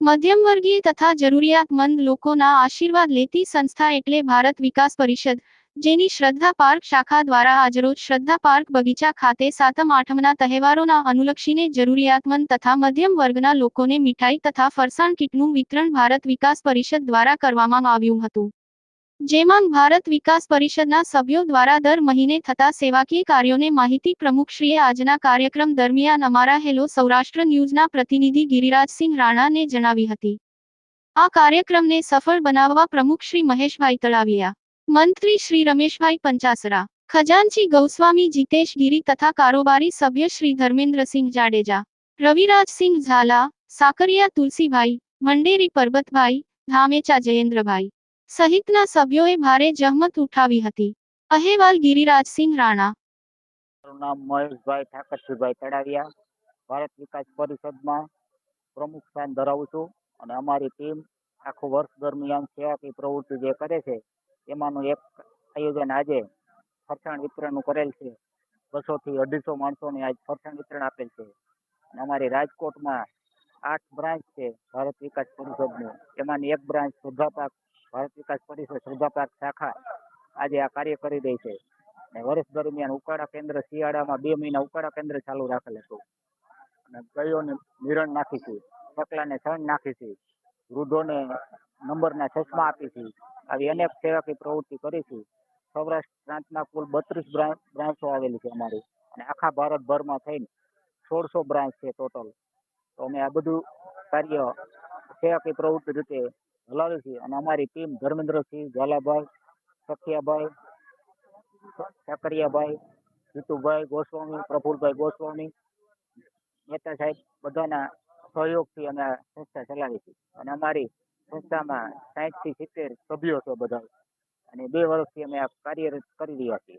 મધ્યમવર્ગીય તથા જરૂરિયાતમંદ લોકોના આશીર્વાદ લેતી સંસ્થા એટલે ભારત વિકાસ પરિષદ, જેની શ્રદ્ધા પાર્ક શાખા દ્વારા આજરોજ શ્રદ્ધા પાર્ક બગીચા ખાતે સાતમ આઠમના તહેવારોના અનુલક્ષીને જરૂરિયાતમંદ તથા મધ્યમ વર્ગના લોકોને મીઠાઈ તથા ફરસાણ કીટનું વિતરણ ભારત વિકાસ પરિષદ દ્વારા કરવામાં આવ્યું હતું. જેમાં ભારત વિકાસ પરિષદના સભ્યો દ્વારા દર મહિને થતા સેવાકીય કાર્યોને માહિતી પ્રમુખશ્રીએ આજના કાર્યક્રમ દરમિયાન અમારા હેલો સૌરાષ્ટ્ર ન્યૂઝના પ્રતિનિધિ ગિરિરાજસિંહ રાણાને જણાવી હતી. આ કાર્યક્રમને સફળ બનાવવા પ્રમુખ શ્રી મહેશભાઈ તળાવિયા, મંત્રી શ્રી રમેશભાઈ પંચાસરા, ખજાનચી ગૌસ્વામી જીતેશ ગીરી તથા કારોબારી સભ્ય શ્રી ધર્મેન્દ્રસિંહ જાડેજા, રવિરાજસિંહ ઝાલા, સાકરિયા તુલસીભાઈ, મંડેરી પરબતભાઈ, ધામેચા જયેન્દ્રભાઈ સહિતના સભ્યોએ ભારે જહમત ઉઠાવી હતી. અહેવાલ ગિરિરાજસિંહ રાણા. નામ મહેશભાઈ ઠાકરસિંહભાઈ તળાવિયા ભારત વિકાસ પરિષદમાં પ્રમુખ સ્થાન ધરાવું છું અને અમારી ટીમ આખું વર્ષ દરમિયાન સેવાકીય પ્રવૃત્તિ જે કરે છે, એમાંનું એક આયોજન આજે ફરસાણ વિતરણનું કરેલ છે. બસોથી અઢીસો માણસોને આજ ફરસાણ વિતરણ આપેલ છે. અને અમારી રાજકોટમાં આઠ બ્રાન્ચ છે ભારત વિકાસ પરિષદની. એમાંની એક બ્રાન્ચ શ્રદ્ધાપાક ભારત વિકાસ પરિષદ શ્રદ્ધાપાક શાખા આજે આ કાર્ય કરી રહી છે. અને વર્ષ દરમિયાન ઉકાળા કેન્દ્ર શિયાળામાં બે મહિના ઉકાળા કેન્દ્ર ચાલુ રાખેલ હતું. અને ગાયોને નિરણ નાખી છે ચકલાને સણ નાખી છે, વૃદ્ધોને નંબરના ચશ્મા આપી છે. આવી અનેક સેવાકી પ્રવૃત્તિ કરી છે. સૌરાષ્ટ્ર પ્રાંતના કુલ બત્રીસ બ્રાન્ચો આવેલી છે અમારી. અને આખા ભારતભરમાં થઈને સોળસો બ્રાન્ચ છે ટોટલ. તો અમે આ બધું કાર્ય સેવાકી પ્રવૃત્તિ રીતે હલાવી છે. અને અમારી ટીમ ધર્મેન્દ્રસિંહ, ઝાલાભાઈ, સખિયાભાઈ સાકરિયાભાઈ જીતુભાઈ ગોસ્વામી, પ્રફુલભાઈ ગોસ્વામી, નેતા સાહેબ બધાના સહયોગથી અમે સંસ્થા ચલાવી છે. અને અમારી સંસ્થામાં સાહીઠથી સિત્તેર સભ્યો છે બધા. અને બે વર્ષથી અમે આ કાર્યરત કરી રહ્યા છીએ.